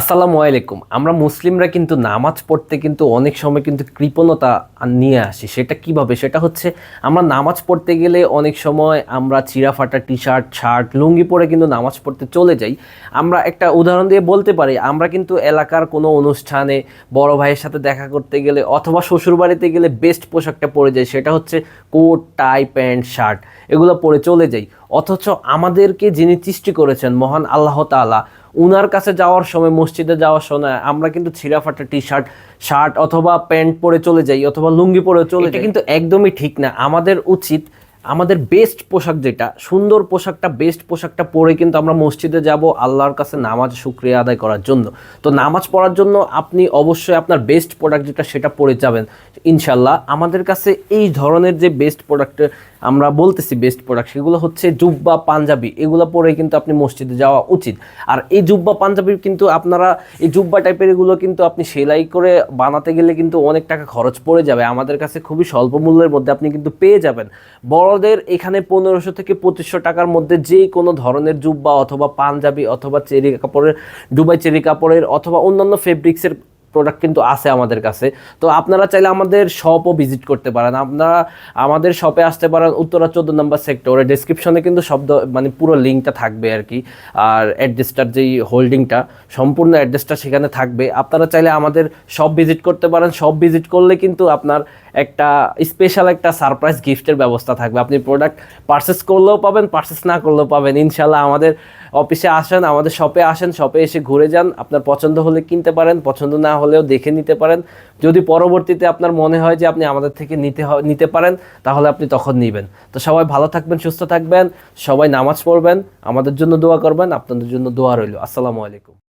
আসসালামু আলাইকুম। আমরা মুসলিমরা কিন্তু নামাজ পড়তে কিন্তু অনেক সময় কিন্তু কৃপণতা নিয়ে আসি। সেটা কীভাবে? সেটা হচ্ছে আমরা নামাজ পড়তে গেলে অনেক সময় আমরা চিরাফাটা টি শার্ট শার্ট লুঙ্গি পরে কিন্তু নামাজ পড়তে চলে যাই। আমরা একটা উদাহরণ দিয়ে বলতে পারি, আমরা কিন্তু এলাকার কোনো অনুষ্ঠানে বড় ভাইয়ের সাথে দেখা করতে গেলে অথবা শ্বশুরবাড়িতে গেলে বেস্ট পোশাকটা পরে যাই, সেটা হচ্ছে কোট টাই প্যান্ট শার্ট এগুলো পরে চলে যাই। অথচ আমাদেরকে যিনি সৃষ্টি করেছেন মহান আল্লাহ তালা উনার কাছে যাওয়ার সময় মসজিদে যাওয়ার সময় আমরা কিন্তু ছিঁড়াফাটা টি শার্ট শার্ট অথবা প্যান্ট পরে চলে যাই অথবা লুঙ্গি পরে চলে যাই। কিন্তু একদমই ঠিক না। আমাদের উচিত আমাদের বেস্ট পোশাক যেটা, সুন্দর পোশাকটা বেস্ট পোশাকটা পরে কিন্তু আমরা মসজিদে যাব, আল্লাহর কাছে নামাজ শুক্রিয়া আদায় করার জন্য। তো নামাজ পড়ার জন্য আপনি অবশ্যই আপনার বেস্ট প্রোডাক্ট যেটা, সেটা পরে যাবেন। ইনশাল্লাহ আমাদের কাছে এই ধরনের যে বেস্ট প্রোডাক্ট আমরা বলতেছি বেস্ট প্রোডাক্ট সেগুলো হচ্ছে জুব্বা পাঞ্জাবি। এগুলো পরে কিন্তু আপনি মসজিদে যাওয়া উচিত। আর এই জুব্বা পাঞ্জাবি কিন্তু আপনারা, এই জুব্বা টাইপের এগুলো কিন্তু আপনি সেলাই করে বানাতে গেলে কিন্তু অনেক টাকা খরচ পড়ে যাবে। আমাদের কাছে খুবই স্বল্প মূল্যের মধ্যে আপনি কিন্তু পেয়ে যাবেন। বড়দের এখানে পনেরোশো থেকে পঁচিশশো টাকার মধ্যে যে কোনো ধরনের জুব্বা অথবা পাঞ্জাবি অথবা চেরি কাপড়ের ডুবাই চেরি কাপড়ের অথবা অন্যান্য ফেব্রিক্সের প্রোডাক্ট কিন্তু আছে আমাদের কাছে। তো আপনারা চাইলে আমাদের শপও ভিজিট করতে পারেন। আপনারা আমাদের শপে আসতে পারেন, উত্তরা চোদ্দ নম্বর সেক্টরে ডিসক্রিপশনে কিন্তু শব্দ মানে পুরো লিঙ্কটা থাকবে আর কি। আর অ্যাড্রেসটার যেই হোল্ডিংটা সম্পূর্ণ অ্যাড্রেসটা সেখানে থাকবে। আপনারা চাইলে আমাদের শপ ভিজিট করতে পারেন। শপ ভিজিট করলে কিন্তু আপনার একটা স্পেশাল একটা সারপ্রাইজ গিফটের ব্যবস্থা থাকবে। আপনি প্রোডাক্ট পারচেস করলেও পাবেন পারচেস না করলেও পাবেন। ইনশাল্লাহ আমাদের অফিসে আসেন, আমাদের শপে আসেন শপে এসে ঘুরে যান। আপনার পছন্দ হলে কিনতে পারেন, পছন্দ না হলেও দেখে নিতে পারেন। যদি পরবর্তীতে আপনার মনে হয় যে আপনি আমাদের থেকে নিতে নিতে পারেন, তাহলে আপনি তখন নেবেন। তো সবাই ভালো থাকবেন, সুস্থ থাকবেন, সবাই নামাজ পড়বেন, আমাদের জন্য দোয়া করবেন, আপনাদের জন্য দোয়া রইল। আসসালামু আলাইকুম।